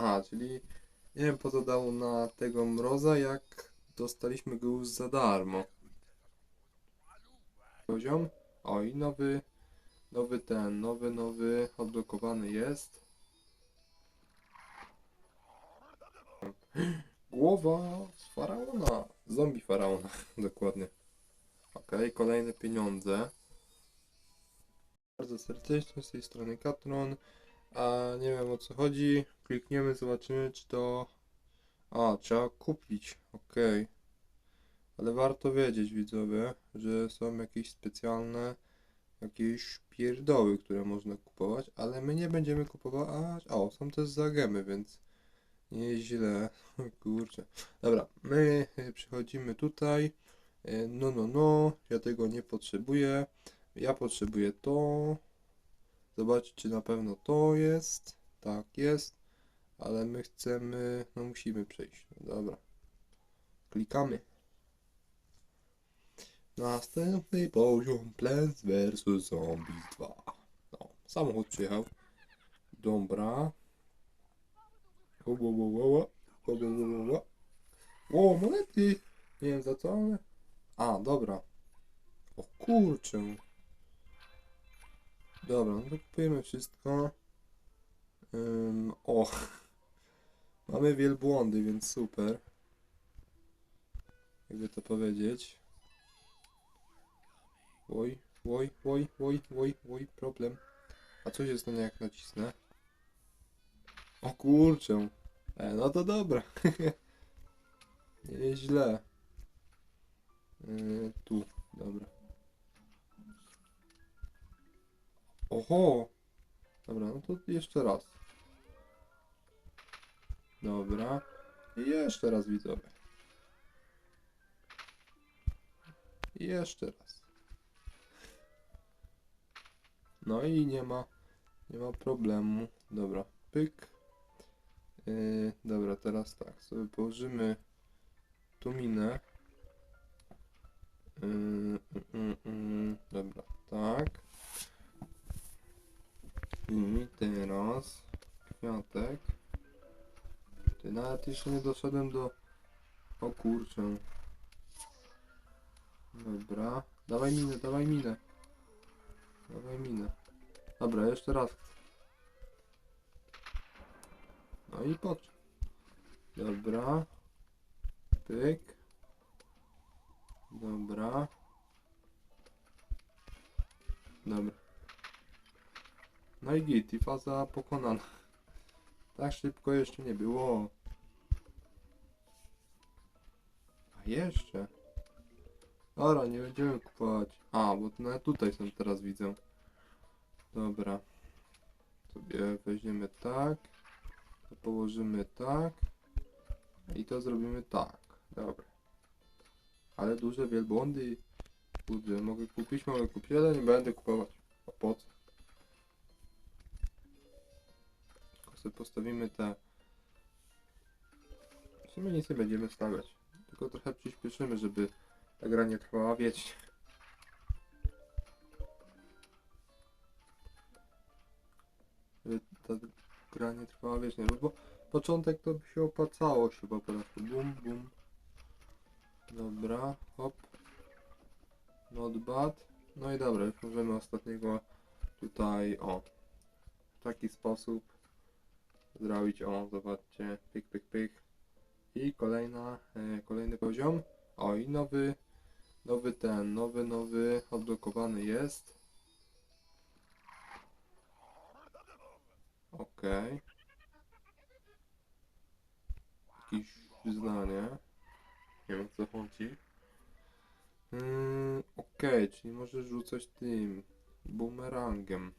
A, czyli nie wiem po co dał na tego mroza, jak dostaliśmy go już za darmo. Poziom. O i nowy, nowy ten, nowy, nowy, odblokowany jest. Głowa z faraona. Zombie faraona, dokładnie. Okej, kolejne pieniądze. Bardzo serdecznie z tej strony Katron. A nie wiem o co chodzi. Klikniemy, zobaczymy czy to... A, trzeba kupić. Okej. Ale warto wiedzieć widzowie, że są jakieś specjalne jakieś pierdoły, które można kupować, ale my nie będziemy kupować. O, są też za gemy, więc nieźle. Kurczę. Dobra, my y, przychodzimy tutaj. Y, No, no, no, ja tego nie potrzebuję. Ja potrzebuję to. Zobaczyć, czy na pewno to jest. Tak jest. Ale my chcemy. No, musimy przejść. No, dobra. Klikamy. Następny poziom Plants vs Zombies 2. No, samochód przyjechał. Dobra. O, o, o, o, o. O, o, o, o. O, monety! Nie wiem za co, ale... A, dobra. O kurczę. Dobra, no to kupujemy wszystko. Ym, o. Mamy wielbłądy, więc super. Jakby to powiedzieć. Oj, oj, oj, oj, oj, oj, problem. A co się stanie jak nacisnę? O kurczę. E, no to dobra. Nieźle. Yy, tu, dobra. Oho! Dobra, no to jeszcze raz. Dobra. I jeszcze raz widzowie. I jeszcze raz. No i nie ma, nie ma problemu. Dobra, pyk. Yy, dobra, teraz tak, sobie położymy tu minę. Yy, yy, yy, dobra, tak. I teraz kwiatek. Ty nawet jeszcze nie doszedłem do... O kurczę. Dobra. Dawaj minę, dawaj minę. Dawaj minę. Dobra, jeszcze raz. No i patrz. Dobra. Pyk. Dobra. Dobra. No i git, i faza pokonana. Tak szybko jeszcze nie było. A jeszcze? Dobra, nie będziemy kupować. A, bo nawet tutaj są teraz widzę. Dobra. Sobie weźmiemy tak. To położymy tak. I to zrobimy tak. Dobra. Ale duże wielbłądy. Kurde, mogę kupić, mogę kupić, ale nie będę kupować. A po co? Sobie postawimy te... W sumie nic nie będziemy stawiać. Tylko trochę przyspieszymy, żeby ta gra nie trwała wiecznie. Żeby ta gra nie trwała wiecznie, no bo początek to by się opłacało się po prostu. Bum, bum. Dobra, hop. Not bad. No i dobra, już możemy ostatniego tutaj, o, w taki sposób zrobić, o, zobaczcie, pyk, pyk, pyk. I kolejna, e, kolejny poziom. O, i nowy, nowy ten, nowy, nowy, odblokowany jest. Okej. Jakieś wyznanie. Nie wiem co chodzi. Mm, Okej, czyli możesz rzucać tym bumerangiem.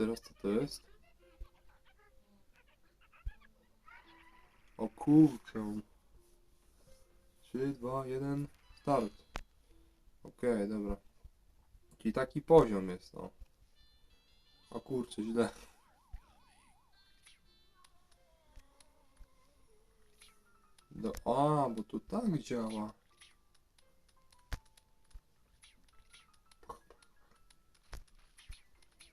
Teraz co to jest? O kurczę. 3, 2, 1, start. Okej, dobra. Czyli taki poziom jest, no. O kurczę, źle. Do, a, bo to tak działa.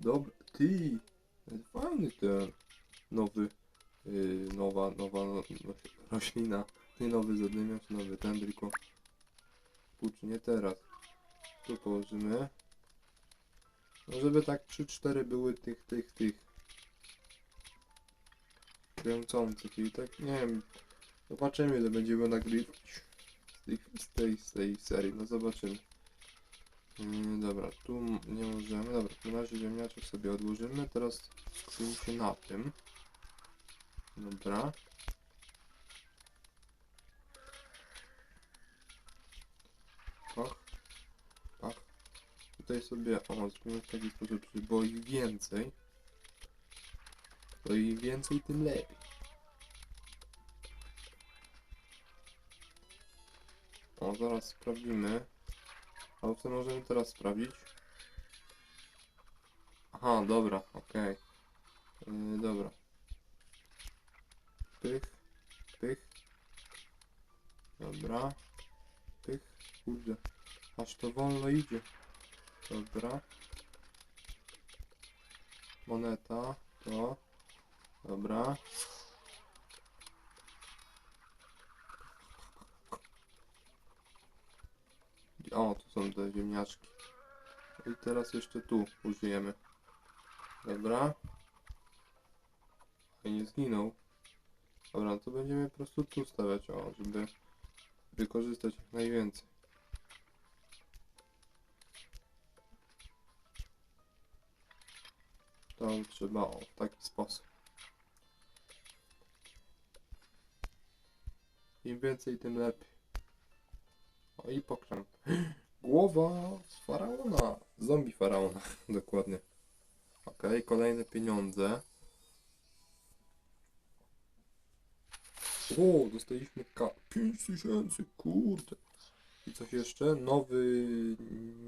Dobra, ty. fajny ten nowy, yy, nowa, nowa no, roślina. Nie nowy zadymiarz, nowy ten, tylko kurczę, nie teraz. Tu położymy. No żeby tak 3-4 były tych, tych, tych kręcących i tak, nie wiem, zobaczymy ile będziemy nagrywać z, tych, z, tej, z tej serii, no zobaczymy. Yy, dobra, tu nie możemy, dobra, na razie ziemniaczek sobie odłożymy, teraz skupimy się na tym. Dobra. Pach, pach. Tutaj sobie, o, zrobimy w taki sposób, było ich więcej. Bo im więcej, tym lepiej. O, zaraz sprawdzimy. Ale co możemy teraz sprawdzić? Aha, dobra, okej. Yy, dobra. Pych, pych. Dobra. Pych, kurde. Aż to wolno idzie. Dobra. Moneta, to. Dobra. O, tu są te ziemniaczki. I teraz jeszcze tu użyjemy. Dobra. I nie zginął. Dobra, to będziemy po prostu tu stawiać, o, żeby wykorzystać jak najwięcej. To trzeba o, w taki sposób. Im więcej, tym lepiej. O i pokręt. Głowa z faraona. Zombie faraona, dokładnie. Okej, kolejne pieniądze. O, dostaliśmy K. 5000, kurde. I coś jeszcze? Nowy,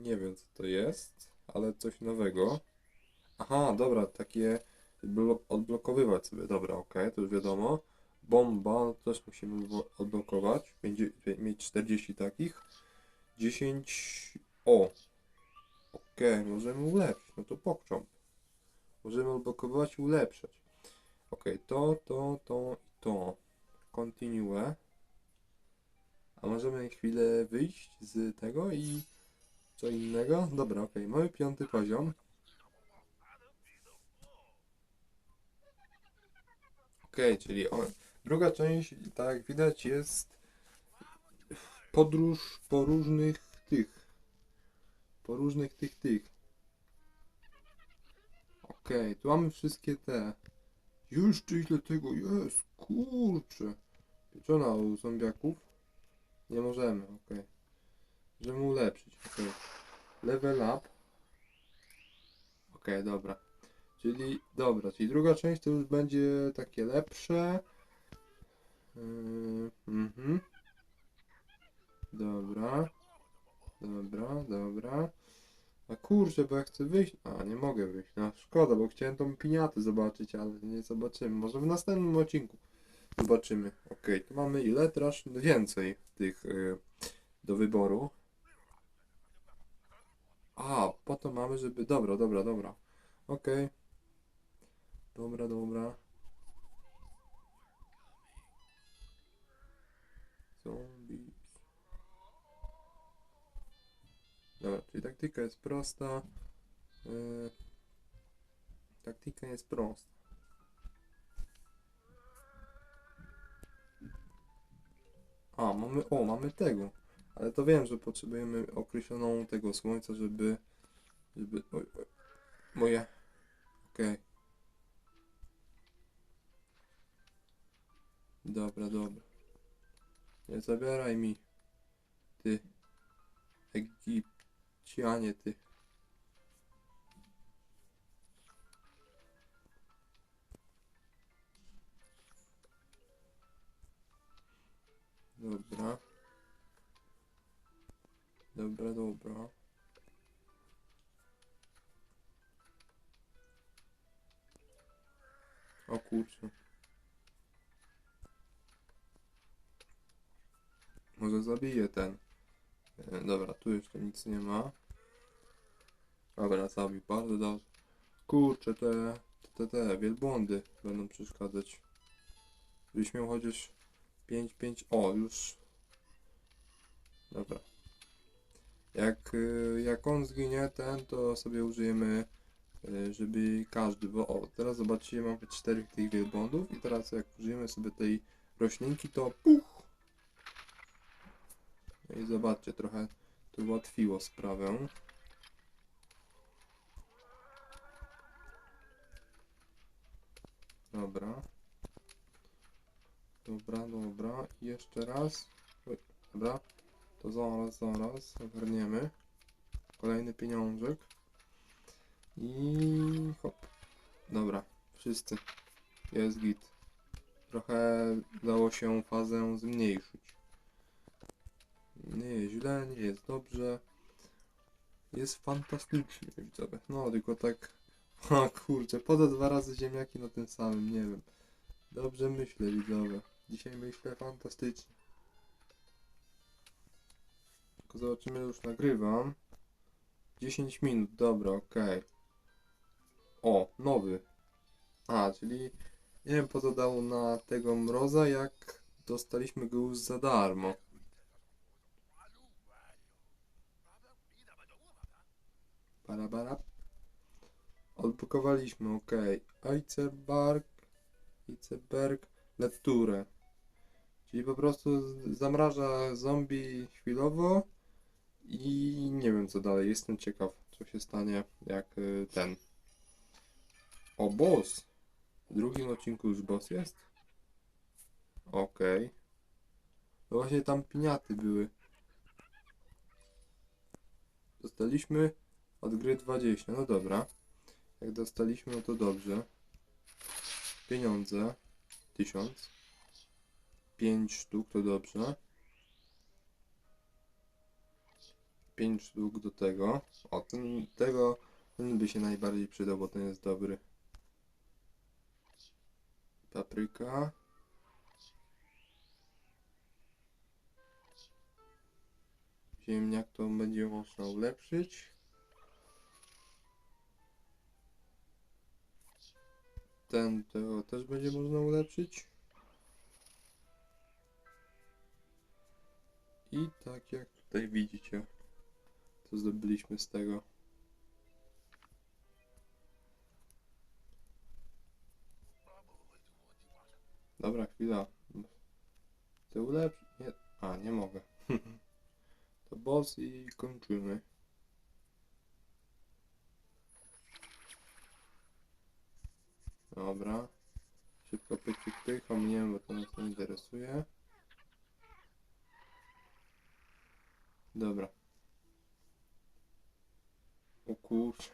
nie wiem co to jest, ale coś nowego. Aha, dobra, takie blo- odblokowywać sobie. Dobra, okej, to już wiadomo. Bomba też musimy odblokować. Będzie mieć 40 takich. 10. O! Okej, możemy ulepszyć. No to pokcząp. Możemy odblokowywać i ulepszać. Okej, to, to, to i to. Continue. A możemy chwilę wyjść z tego i co innego? Dobra, okej, mamy piąty poziom. Okej, czyli o, druga część, tak jak widać, jest podróż po różnych tych. Po różnych tych tych. Okej, tu mamy wszystkie te. Jeszcze ile tego jest, kurczę. Pieczona u zombiaków? Nie możemy, okej. Możemy ulepszyć, okej. Level up. Okej, dobra. Czyli, dobra, czyli druga część to już będzie takie lepsze. Yy, mhm. Dobra. Dobra, dobra. A kurczę, bo ja chcę wyjść. A, nie mogę wyjść. No szkoda, bo chciałem tą piniatę zobaczyć, ale nie zobaczymy. Może w następnym odcinku zobaczymy. Okej, tu mamy ile? Teraz więcej tych yy, do wyboru. A, po to mamy, żeby... Dobra, dobra, dobra. Okej. Dobra, dobra. Zombies. Dobra, czyli taktyka jest prosta. Yy, taktyka jest prosta. A, mamy, o, mamy tego. Ale to wiem, że potrzebujemy określoną tego słońca, żeby, żeby, oj, oj, moje, okej. Dobra, dobra. Nie zabieraj mi, ty, Egipcjanie, ty. Dobra. Dobra, dobra. O kurczę. Może zabiję ten. E, Dobra, tu jeszcze nic nie ma. Dobra, zabił, bardzo dobrze. Kurczę, te, te te, wielbłądy będą przeszkadzać. Byś miał chociaż 5, 5, o już. Dobra. Jak, y, jak on zginie ten, to sobie użyjemy, y, żeby każdy, bo o, teraz zobaczcie, mamy czterech tych wielbłądów i teraz jak użyjemy sobie tej roślinki, to puch! I zobaczcie, trochę to ułatwiło sprawę. Dobra. Dobra, dobra. I jeszcze raz. Dobra. To zaraz, zaraz. Ogarniemy. Kolejny pieniążek. I hop. Dobra. Wszyscy. Jest git. Trochę dało się fazę zmniejszyć. Nie jest źle, nie jest dobrze. Jest fantastycznie, widzowie. No, tylko tak... O kurczę, poza dwa razy ziemniaki na tym samym, nie wiem. Dobrze myślę, widzowie. Dzisiaj myślę fantastycznie. Tylko zobaczymy, już nagrywam. 10 minut, dobra, okej. O, nowy. A, czyli nie wiem po co dał na tego mroza, jak dostaliśmy go już za darmo. Para. Odblokowaliśmy, ok. Eicerberg, Eicerberg, lekturę. Czyli po prostu zamraża zombie chwilowo i nie wiem co dalej. Jestem ciekaw, co się stanie, jak y, ten. O, boss! W drugim odcinku już boss jest? Okej. No właśnie tam piniaty były. Dostaliśmy od gry 20. No dobra. Jak dostaliśmy, no to dobrze. Pieniądze. 1000. 5 sztuk to dobrze. 5 sztuk do tego. O, ten, tego ten by się najbardziej przydał, bo ten jest dobry. Papryka. Ziemniak to będzie można ulepszyć. Ten to też będzie można ulepszyć. I tak jak tutaj widzicie, co zdobyliśmy z tego. Dobra, chwila. Ty ulepsz... Nie... A, nie mogę. to boss i kończymy. Dobra. Szybko pyk, pyk, pyk, ominiemy, bo to nas nie interesuje. Dobra. O kurczę.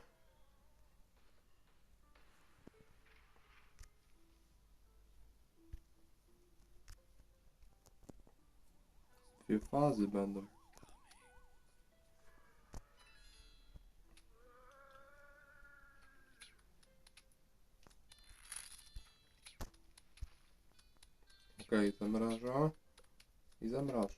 Dwie fazy będą. I zamraża.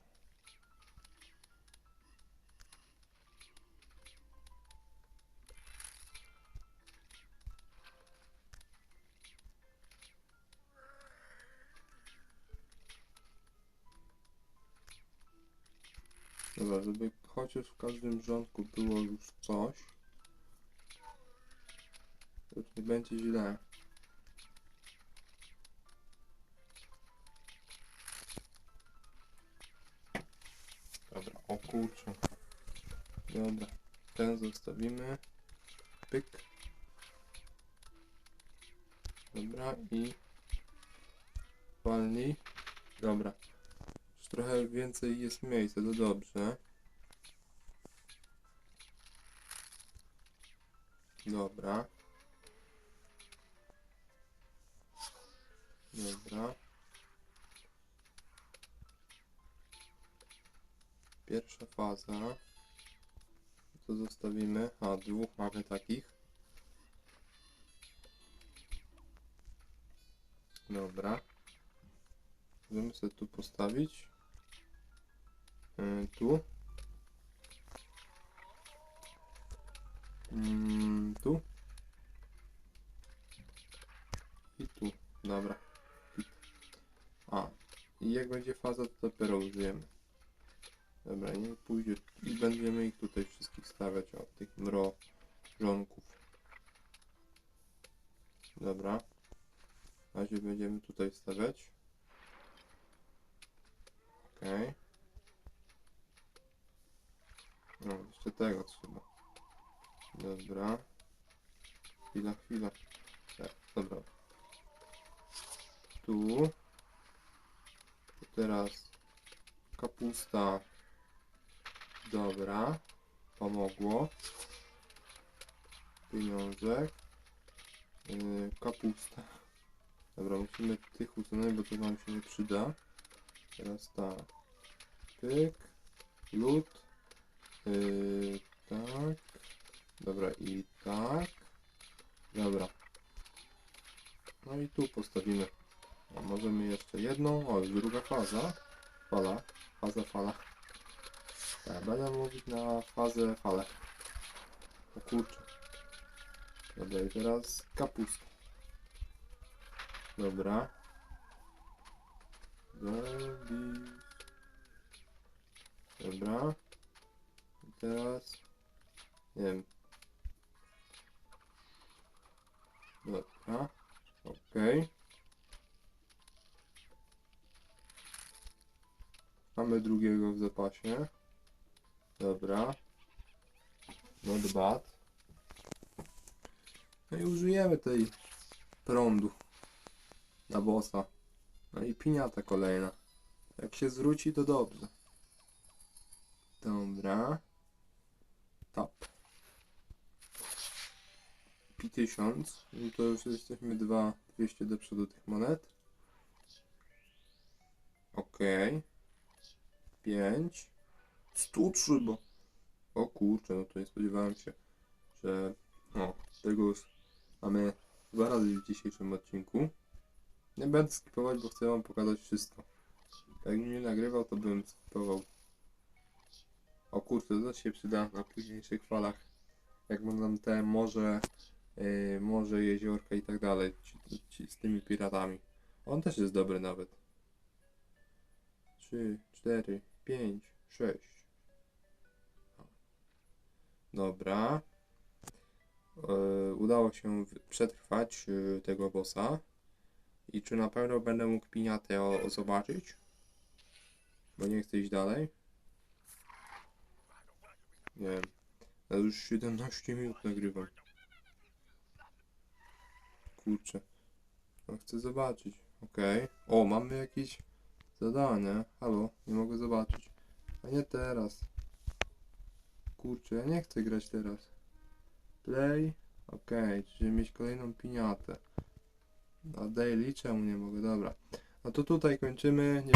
Dobra, żeby chociaż w każdym rządku było już coś. To już nie będzie źle. Ten zostawimy. Pyk. Dobra i walnij. Dobra. Już trochę więcej jest miejsca, to dobrze. Dobra. Dobra. Pierwsza faza. To zostawimy. A, dwóch mamy takich. Dobra. Możemy sobie tu postawić. Yy, tu. Mm, tu. I tu, dobra. A, i jak będzie faza, to dopiero użyjemy. Dobra, nie pójdzie. I będziemy ich tutaj wszystkich stawiać, o, tych mrożonków. Dobra. Na razie będziemy tutaj stawiać. Okej. No, jeszcze tego trzeba. Dobra. Chwila, chwila. Tak, dobra. Tu. Teraz kapusta. Dobra. Pomogło. Pieniążek. Yy, kapusta. Dobra, musimy tych usunąć, bo to nam się nie przyda. Teraz tak. Pyk. Lód. Yy, tak. Dobra, i tak. Dobra. No i tu postawimy. A możemy jeszcze jedną. O, druga faza. Fala. Faza, fala. Będę mówić na fazę, falę. O kurczę. Dobra, i teraz kapusta. Dobra. Zombie. Dobra. I teraz... Nie wiem. Dobra. Okej. Mamy drugiego w zapasie. Dobra. Not bad. No i użyjemy tej prądu na bossa. No i piniata kolejna. Jak się zwróci, to dobrze. Dobra. Tap. Pi 1000. No to już jesteśmy 2 200 do przodu tych monet. Okej. 5. 103, bo... O kurczę, no to nie spodziewałem się, że... O, tego już mamy dwa razy w dzisiejszym odcinku. Nie będę skipować, bo chcę wam pokazać wszystko. Jakbym nie nagrywał, to bym skipował. O kurczę, to się przyda na późniejszych falach. Jak będą te morze, yy, morze, jeziorka i tak dalej. Ci, ci, z tymi piratami. On też jest dobry nawet. 3, 4, 5, 6. Dobra. Yy, udało się przetrwać yy, tego bossa. I czy na pewno będę mógł piniatę zobaczyć? Bo nie chcę iść dalej. Nie wiem. Ja już 17 minut nagrywam. Kurczę. No chcę zobaczyć. Okej. O, mamy jakieś zadanie. Halo, nie mogę zobaczyć. A nie teraz. Kurczę, ja nie chcę grać teraz. Play. Okej, czyli mieć kolejną piniatę. A daily czemu nie mogę? Dobra. No to tutaj kończymy. Nie...